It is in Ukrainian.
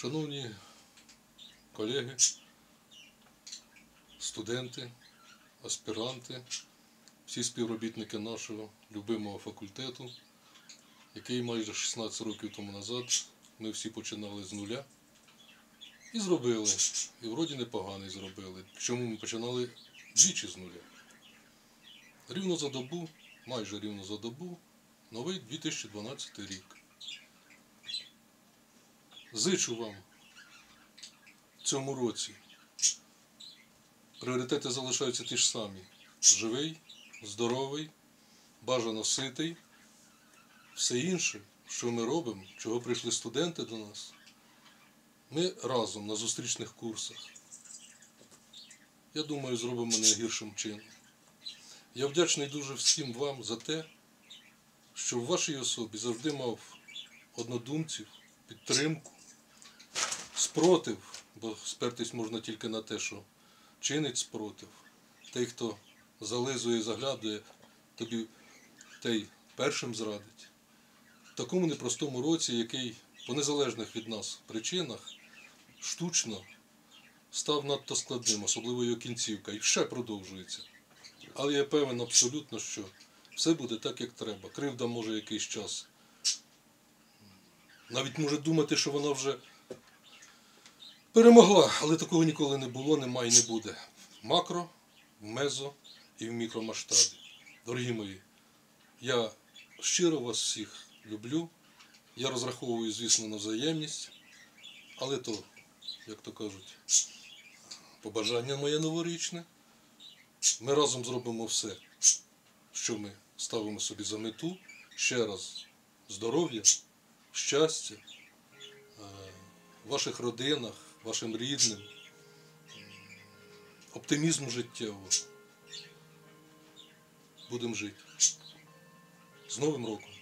Шановні колеги, студенти, аспіранти, всі співробітники нашого любимого факультету, який майже 16 років тому назад ми всі починали з нуля і зробили. І вроді непоганий зробили. Чому ми починали двічі з нуля. Рівно за добу, майже рівно за добу, новий 2012 рік. Зичу вам в цьому році. Пріоритети залишаються ті ж самі. Живий, здоровий, бажано ситий. Все інше, що ми робимо, чого прийшли студенти до нас, ми разом на зустрічних курсах. Я думаю, зробимо не гіршим чином. Я вдячний дуже всім вам за те, що в вашій особі завжди мав однодумців, підтримку, спротив, бо спертись можна тільки на те, що чинить спротив. Той, хто зализує заглядує, тобі той першим зрадить. В такому непростому році, який по незалежних від нас причинах штучно став надто складним, особливо його кінцівка, і ще продовжується. Але я певен абсолютно, що все буде так, як треба. Кривда може якийсь час. Навіть може думати, що вона вже перемогла, але такого ніколи не було, немає і не буде. В макро, в мезо і в мікромасштабі. Дорогі мої, я щиро вас всіх люблю. Я розраховую, звісно, на взаємність, але то, як то кажуть, побажання моє новорічне. Ми разом зробимо все, що ми ставимо собі за мету. Ще раз здоров'я, щастя е, в ваших родинах, вашим рідним, оптимізму життєвого. Будемо жити. З Новим роком!